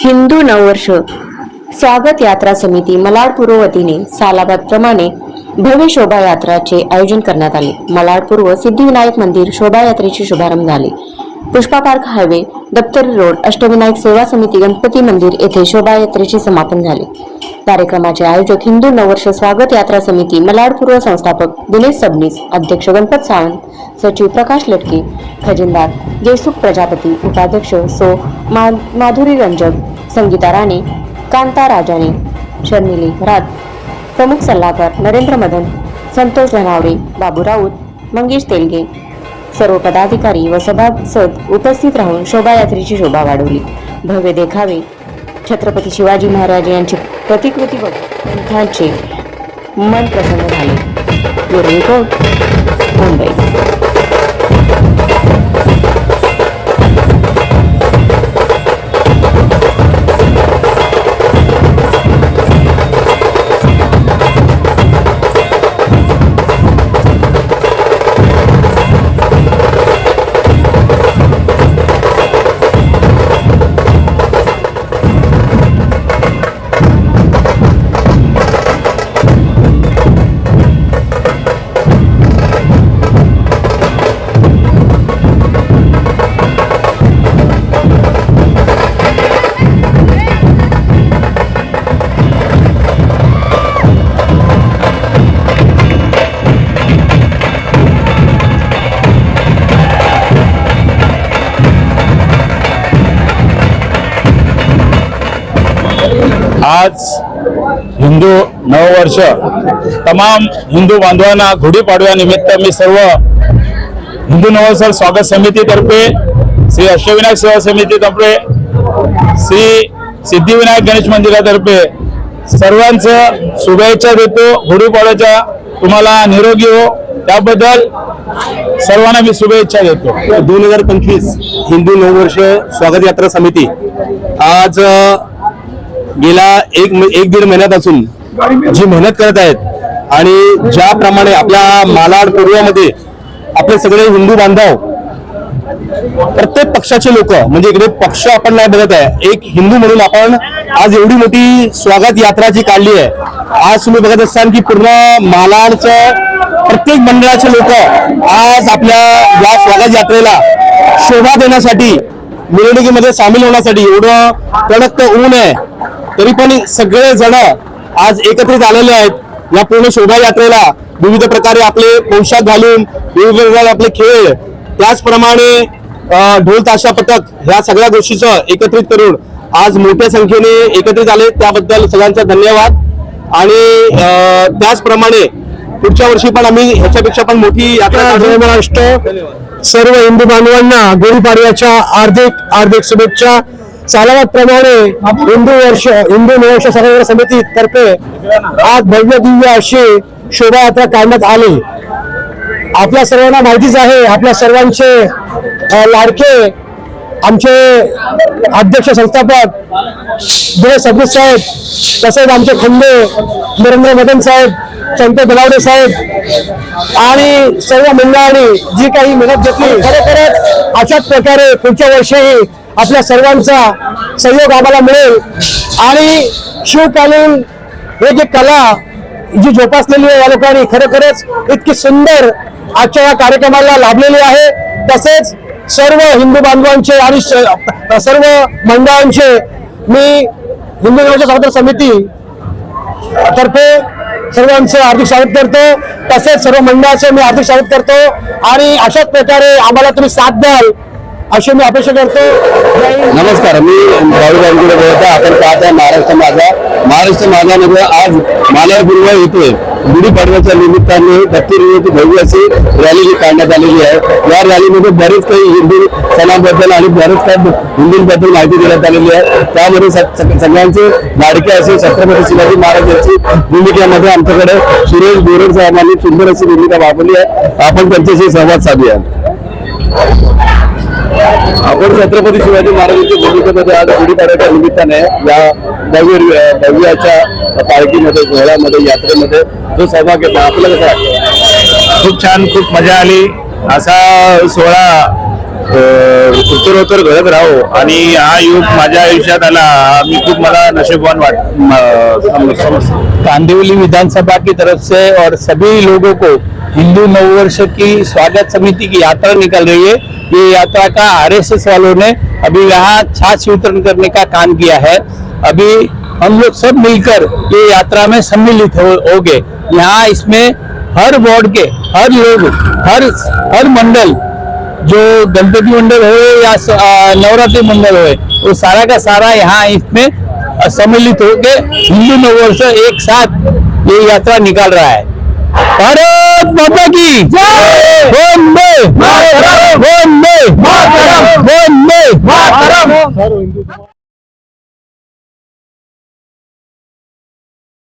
हिंदू नववर्ष स्वागत यात्रा समिती मलाड पूर्व वतीने सालाबाद प्रमाणे भव्य शोभायात्राचे आयोजन करण्यात आले. मलाड पूर्व सिद्धिविनायक मंदिर शोभायात्रेचे शुभारंभ झाले. Pushpa park highway Daptari road Ashtavinayak Seva Samiti Ganpati मंदिर येथे शोभायात्रेचे समापन झाले. कार्यक्रमाचे आयोजक हिंदू नववर्ष स्वागत यात्रा समिती मलाड पूर्व संस्थापक दिनेश सबनीस अध्यक्ष गणपत सावंत सचिव प्रकाश लटके खजिनदार जयसुख प्रजापती उपाध्यक्ष सो मा माधुरी रंजक संगीता राणे कांता राजाने शर्मिली राज प्रमुख सल्लागार नरेंद्र मदन संतोष धनावडे बाबू राऊत मंगेश तेलगे सर्व पदाधिकारी व सभासद उपस्थित राहून शोभायात्रेची शोभा वाढवली. भव्य देखावे. छत्रपती शिवाजी महाराज यांची प्रतिकृती बघून मन प्रसन्न झाले. रिपोर्ट मुंबई. आज हिंदू नववर्ष तमाम हिंदू बांधवांना गुढीपाडव्यानिमित्त मी सर्व हिंदू नववर्ष स्वागत समितीतर्फे श्री अष्टविनायक सेवा समितीतर्फे श्री सिद्धिविनायक गणेश मंदिरातर्फे सर्वांचं शुभेच्छा देतो. गुढीपाडव्याच्या तुम्हाला निरोगी हो. त्याबद्दल सर्वांना मी शुभेच्छा देतो. दोन हजार पंचवीस हिंदू नववर्ष स्वागत यात्रा समिती आज गेल्या एक एक दीड महिन्यापासून जी मेहनत करत आहेत आणि ज्याप्रमाणे आपल्या मालाड पूर्वामध्ये आपले सगळे हिंदू बांधव प्रत्येक पक्षाचे लोक म्हणजे इकडे पक्ष आपण नाही बघत आहे एक हिंदू म्हणून आपण आज एवढी मोठी स्वागत यात्रा जी काढली आहे. आज तुम्ही बघत असाल की पूर्ण मालाडचं प्रत्येक मंडळाचे लोक आज आपल्या या स्वागत यात्रेला शोभा देण्यासाठी मिरवणुकीमध्ये सामील होण्यासाठी एवढं कडक ऊन आहे. तरी पण सगळे जण आज एकत्रित आलेले आहेत. या पूर्ण शोभायात्रेला विविध प्रकारे आपले पोशाख घालून विविध प्रकारे आपले खेळ. त्याचप्रमाणे ढोल ताशा पथक ह्या सगळ्या गोष्टीचं एकत्रित करून आज मोठ्या संख्येने एकत्रित आले. त्याबद्दल सगळ्यांचा धन्यवाद. आणि त्याचप्रमाणे पुढच्या वर्षी पण आम्ही ह्याच्यापेक्षा पण मोठी यात्रा महाराष्ट्र. सर्व हिंदू बांधवांना गुढीपाडव्याच्या हार्दिक हार्दिक शुभेच्छा. सालावाद हिंदू वर्ष हिंदू निवंश सर्व समिती तर्फे आज भव्य दिव्य अशी शोभायात्रा काढण्यात आली. आपल्या सर्वांना माहितीच आहे आपल्या सर्वांचे लाडके आमचे अध्यक्ष संस्थापक दिनेश सबनीस साहेब तसेच आमचे खंडे नरेंद्र मदन साहेब संत बलावडे साहेब आणि सर्व मंडळांनी जी काही मेहनत घेतली खरोखरच अशाच प्रकारे पुढच्या वर्षीही आपल्या सर्वांचा सहयोग आम्हाला मिळेल. आणि शिवकालीन हे जे कला जी जोपासलेली आहे या लोकांनी खरोखरच इतकी सुंदर आजच्या या कार्यक्रमाला लाभलेली आहे. तसेच सर्व हिंदू बांधवांचे आणि स- सर्व मंडळांचे मी हिंदू नवच्या स्वागत समिती तर्फे सर्वांचे हार्दिक स्वागत करतो. तसेच सर्व मंडळाचं मी हार्दिक स्वागत करतो. आणि अशाच प्रकारे आम्हाला तुम्ही साथ द्याल. अशी मी अपेक्षा करतो. नमस्कार मी राहुल गांधीकडे बोलतो आपण पाहत आहे महाराष्ट्र माझा. महाराष्ट्र माझामध्ये आज मालाड पूर्व येतोय गुढीपाडव्याच्या निमित्ताने दत्तूरची भव्य अशी रॅली जी काढण्यात आलेली आहे. या रॅलीमध्ये बरेच काही हिंदू सणाबद्दल आणि बरेच काही हिंदूंबद्दल माहिती देण्यात आलेली आहे. त्यामध्ये सग- सगळ्यांचे लाडके असे छत्रपती शिवाजी महाराज यांची भूमिकेमध्ये आमच्याकडे सुरेश बोरड साहेबांनी सुंदर अशी भूमिका वापरली आहे. आपण त्यांच्याशी संवाद साधूया. आपण छत्रपती शिवाजी महाराजांच्या भूमिकेमध्ये आज गुढीपाडव्याच्या निमित्ताने या भव्य भव्याच्या पालखीमध्ये सोहळ्यामध्ये यात्रेमध्ये जो सहभाग घेतला आपल्याला कसं वाटतं खूप छान खूप मजा आली. असा सोहळा अं, उत्तरोत्तर घडत राहो. आणि हा युग माझ्या आयुष्यात आला. मी खूप मला नशीबवान वाट कांदिवली विधानसभा की तरफ से और सभी लोगों को हिंदू नववर्ष की स्वागत समिति की यात्रा निकल रही है। ये यात्रा का आरएसएस वालों ने अभी यहाँ छाछ वितरण करने का काम किया है। अभी हम लोग सब मिलकर ये यात्रा में सम्मिलित हो गए। यहाँ इसमें हर वार्ड के हर लोग, हर हर मंडल, जो गणपति मंडल हो या नवरात्रि मंडल हो, वो सारा का सारा यहाँ इसमें सम्मिलित होके हिंदू नववर्ष एक साथ ये यात्रा निकाल रहा है। भारत माता की वंदे मातरम वंदे मातरम